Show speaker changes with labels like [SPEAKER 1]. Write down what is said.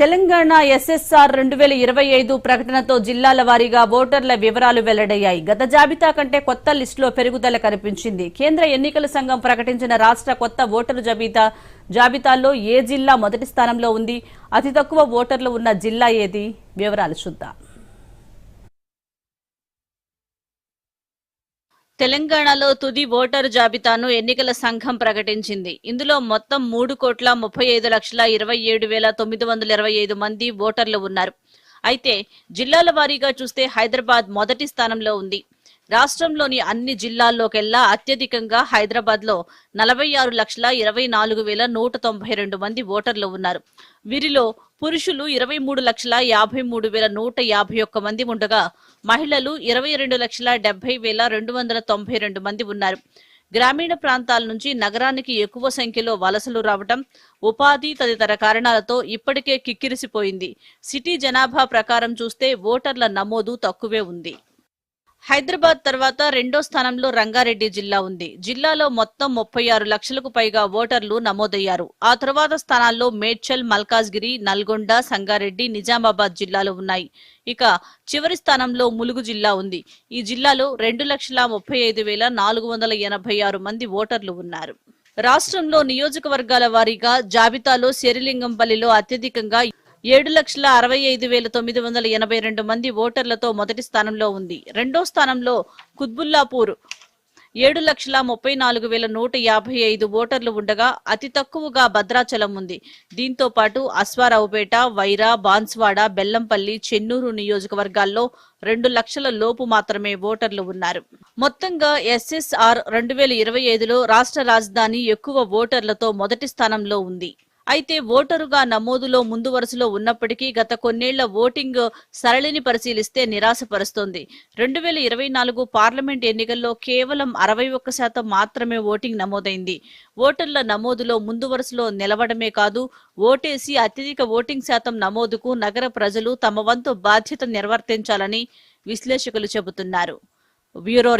[SPEAKER 1] Telangana SSR రెండు వేల ఇరవై ఐదు ప్రకటనతో జిల్లాల వారీగా ఓటర్ల వివరాలు వెల్లడయ్యాయి. గత జాబితా కంటే కొత్త లిస్టులో పెరుగుదల కనిపించింది. కేంద్ర ఎన్నికల సంఘం ప్రకటించిన రాష్ట్ర కొత్త ఓటరు జాబితా జాబితాలో ఏ జిల్లా మొదటి స్థానంలో ఉంది? అతి తక్కువ ఓటర్లు ఉన్న జిల్లా ఏది? వివరాలు చూద్దాం. తెలంగాణలో తుది ఓటరు జాబితాను ఎన్నికల సంఘం ప్రకటించింది. ఇందులో మొత్తం మూడు కోట్ల ముప్పై ఐదు లక్షల ఇరవై ఏడు వేల తొమ్మిది వందల ఇరవై ఐదు మంది ఓటర్లు ఉన్నారు. అయితే జిల్లాల వారీగా చూస్తే హైదరాబాద్ మొదటి స్థానంలో ఉంది. రాష్ట్రంలోని అన్ని జిల్లాల్లోకెల్లా అత్యధికంగా హైదరాబాద్లో నలభై ఆరు లక్షల ఇరవై నాలుగు వేల నూట తొంభై రెండు మంది ఓటర్లు ఉన్నారు. వీరిలో పురుషులు ఇరవై మూడు లక్షల యాభై మూడు వేల నూట యాభై ఒక్క మంది ఉండగా మహిళలు ఇరవై రెండు లక్షల డెబ్బై వేల రెండు వందల తొంభై రెండు మంది ఉన్నారు. గ్రామీణ ప్రాంతాల నుంచి నగరానికి ఎక్కువ సంఖ్యలో వలసలు రావటం ఉపాధి తదితర కారణాలతో ఇప్పటికే కిక్కిరిసిపోయింది. సిటీ జనాభా ప్రకారం చూస్తే ఓటర్ల నమోదు తక్కువే ఉంది. హైదరాబాద్ తర్వాత రెండో స్థానంలో రంగారెడ్డి జిల్లా ఉంది. జిల్లాలో మొత్తం ముప్పై ఆరు లక్షలకు పైగా ఓటర్లు నమోదయ్యారు. ఆ తర్వాత స్థానాల్లో మేడ్చల్ మల్కాజ్గిరి నల్గొండ సంగారెడ్డి నిజామాబాద్ జిల్లాలు ఉన్నాయి. ఇక చివరి స్థానంలో ములుగు జిల్లా ఉంది. ఈ జిల్లాలో రెండు లక్షల ముప్పై ఐదు వేల నాలుగు వందల ఎనభై ఆరు మంది ఓటర్లు ఉన్నారు. రాష్ట్రంలో నియోజకవర్గాల వారీగా జాబితాలో శరిలింగంపల్లిలో అత్యధికంగా ఏడు లక్షల అరవై ఐదు వేల తొమ్మిది వందల ఎనభై రెండు మంది ఓటర్లతో మొదటి స్థానంలో ఉంది. రెండో స్థానంలో కుత్బుల్లాపూర్ ఏడు లక్షల ముప్పై నాలుగు వేల నూట యాభై ఐదు ఓటర్లు ఉండగా అతి తక్కువగా భద్రాచలం ఉంది. దీంతో పాటు అశ్వారావుపేట వైరా బాన్స్వాడ బెల్లంపల్లి చెన్నూరు నియోజకవర్గాల్లో రెండు లక్షల లోపు మాత్రమే ఓటర్లు ఉన్నారు. మొత్తంగా ఎస్ఎస్ఆర్ రెండు వేల ఇరవై ఐదులో రాష్ట్ర రాజధాని ఎక్కువ ఓటర్లతో మొదటి స్థానంలో ఉంది. అయితే ఓటరుగా నమోదులో ముందు వరుసలో ఉన్నప్పటికీ గత కొన్నేళ్ళ ఓటింగ్ సరళిని పరిశీలిస్తే నిరాశపరుస్తోంది. రెండు వేల ఇరవై నాలుగు పార్లమెంట్ ఎన్నికల్లో కేవలం అరవై ఒక్క శాతం మాత్రమే ఓటింగ్ నమోదైంది. ఓటర్ల నమోదులో ముందు వరుసలో నిలవడమే కాదు ఓటేసి అత్యధిక ఓటింగ్ శాతం నమోదుకు నగర ప్రజలు తమ వంతు బాధ్యత నిర్వర్తించాలని విశ్లేషకులు చెబుతున్నారు. బ్యూరో